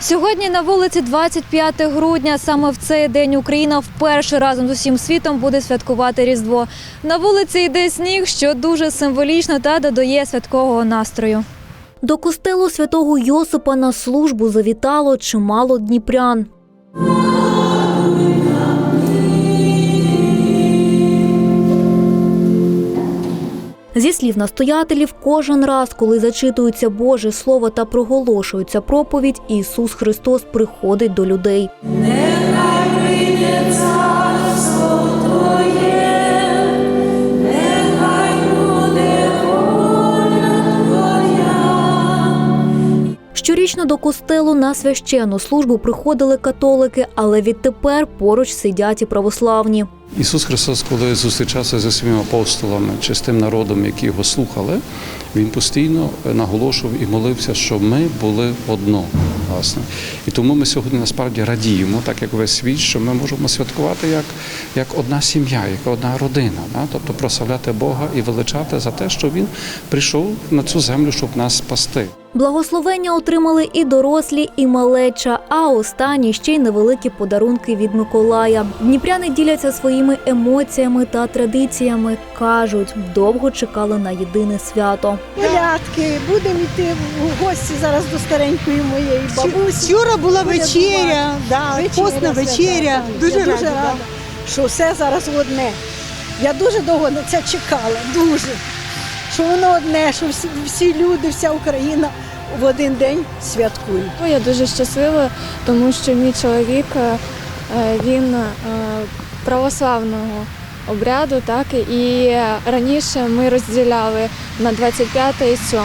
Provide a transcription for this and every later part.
Сьогодні на вулиці 25 грудня. Саме в цей день Україна вперше разом з усім світом буде святкувати Різдво. На вулиці йде сніг, що дуже символічно та додає святкового настрою. До костелу святого Йосипа на службу завітало чимало дніпрян. Зі слів настоятелів, кожен раз, коли зачитується Боже Слово та проголошується проповідь, Ісус Христос приходить до людей. Щорічно до костелу на священну службу приходили католики, але відтепер поруч сидять і православні. Ісус Христос, коли зустрічався зі своїми апостолами чи з тим народом, які його слухали, він постійно наголошував і молився, щоб ми були одно. Власне. І тому ми сьогодні насправді радіємо, так як весь світ, що ми можемо святкувати як, як одна сім'я, як одна родина. Да? Тобто прославляти Бога і величати за те, що Він прийшов на цю землю, щоб нас спасти. Благословення отримали і дорослі, і малеча, а останні ще й невеликі подарунки від Миколая. Дніпряни діляться своїми емоціями та традиціями. кажуть, довго чекали на єдине свято. Колядки, будемо йти в гості зараз до старенької моєї бабусі. Вчора була вечеря, да, постна вечеря. свята. Дуже рада. дуже рада, що все зараз одне. Я дуже довго на це чекала, дуже. Що воно одне, що всі, всі люди, вся Україна в один день святкують. Я дуже щаслива, тому що мій чоловік е, він е, православного обряду, так і раніше ми розділяли на 25 і 7.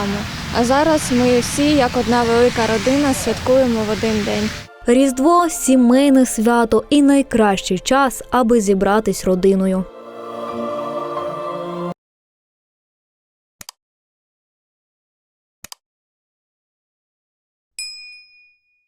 А зараз ми всі, як одна велика родина, святкуємо в один день. Різдво сімейне свято і найкращий час, аби зібратись родиною.